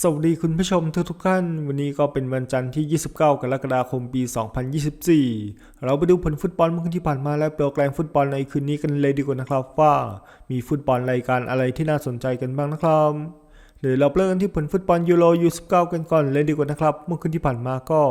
สวัสดีคุณผู้ชมทุกทุกๆท่าน วันนี้ก็เป็นวันจันทร์ที่ 29 กรกฎาคมปี 2024 เราไปดูผลฟุตบอลเมื่อคืนที่ผ่านมาและโปรแกรมฟุตบอลในคืนนี้กันเลยดีกว่านะครับว่า มีฟุตบอลรายการอะไรที่น่าสนใจกันบ้างนะครับเดี๋ยวเราเริ่มกันที่ผลฟุตบอลยูโรยู19กันก่อนเลยดีกว่านะครับ เมื่อคืนที่ผ่านมาก็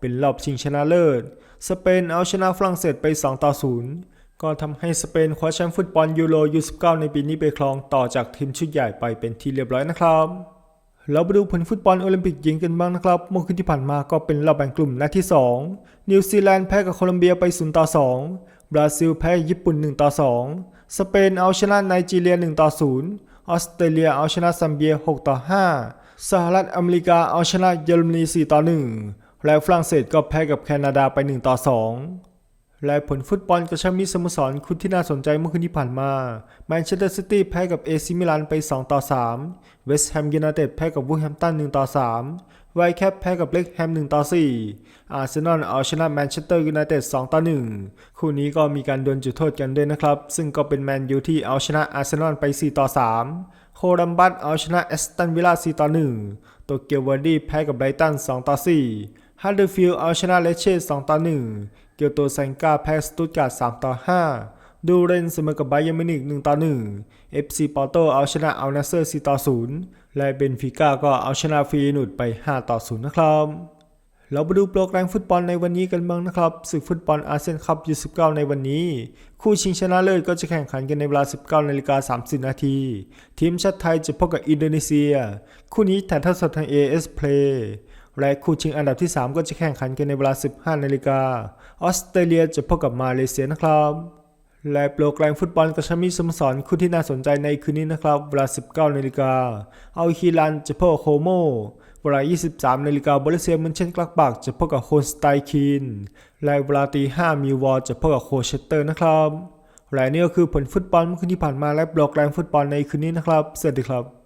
เป็นรอบชิงชนะเลิศ สเปนเอาชนะฝรั่งเศสไป 2 ต่อ 0 ก็ทำให้สเปนคว้าแชมป์ฟุตบอลยูโรยู19ในปีนี้ไปครองต่อจากทีมชุดใหญ่ไปเป็นที่เรียบร้อยนะครับ เราไปดูผลฟุตบอลโอลิมปิกหญิงกันบ้างนะครับ เมื่อคืนที่ผ่านมาก็เป็นรอบแบ่งกลุ่มนัดที่ 2 นิวซีแลนด์แพ้กับโคลอมเบียไป 0 ต่อ 2 บราซิลแพ้ญี่ปุ่น 1 ต่อ 2 สเปนเอาชนะไนจีเรีย 1 ต่อ 0 ออสเตรเลียเอาชนะซัมเบีย 6 ต่อ 5 สหรัฐอเมริกาเอาชนะเยอรมนี 4 ต่อ 1 และฝรั่งเศสก็แพ้กับแคนาดาไป 1 ต่อ 2 และผลฟุตบอลกระชับมิตรสโมสรคู่ที่น่าสนใจเมื่อคืนที่ผ่านมาแมนเชสเตอร์ซิตี้แพ้กับเอซิมิลานไป 2 ต่อ 3 เวสต์แฮมยูไนเต็ดแพ้กับวูแฮมตัน 1 ต่อ 3 ไวแคปแพ้กับเล็กแฮม 1 ต่อ 4 อาร์เซนอลเอาชนะแมนเชสเตอร์ยูไนเต็ด 2 ต่อ 1 คู่นี้ก็มีการดวลจุดโทษกันด้วยนะครับ ซึ่งก็เป็นแมนยูที่เอาชนะอาร์เซนอลไป 4 ต่อ 3 โคลัมบัสเอาชนะแอสตันวิลล่า 4 ต่อ 1 โตเกียววาร์ดี้แพ้กับไบรตัน 2 ต่อ 4ฮัตเดอร์ฟิลด์เอาชนะเลเช่ 2 ต่อ 1 ยวโตแซงกาแพ้สตุตการ์ด3ต่อ 5 ดูเรนเสมอกับไบเยร์นมินิก1ต่อ 1 FC ปอร์โตเอาชนะอัลนาเซอร์4ต่อ 0 และเบนฟิก้าก็เอาชนะฟีนุดไป 5 ต่อ 0 นะครับเราไปดูโปรแกรมฟุตบอลในวันนี้กันบ้างนะครับศึกฟุตบอลอาเซียนคัพยู19ในวันนี้ คู่ชิงชนะเลิศก็จะแข่งขันกันในเวลา 19นาฬิกา30 นาที ทีมชาติไทยจะพบกับอินโดนีเซีย คู่นี้ถ่ายทอดสดทาง AS Play และคู่ชิงอันดับที่ 3 ก็จะแข่งขันกันในเวลา 15 นาฬิกา ออสเตรเลียจะพบกับมาเลเซียนะครับ และโปรแกรมฟุตบอลกระชับมิตรสมสรคู่ที่น่าสนใจในคืนนี้นะครับ เวลา 19 นาฬิกา เอาฮิลันจะพบกับโคโม เวลา 23 นาฬิกาบริเซียมันเช่นกลักบักจะพบกับโคสไตคิน และเวลาตี5มีวอลจะพบกับโคเชสเตอร์นะครับและนี่ก็คือผลฟุตบอลเมื่อคืนที่ผ่านมาและโปรแกรมฟุตบอลในคืนนี้นะครับ สวัสดีครับ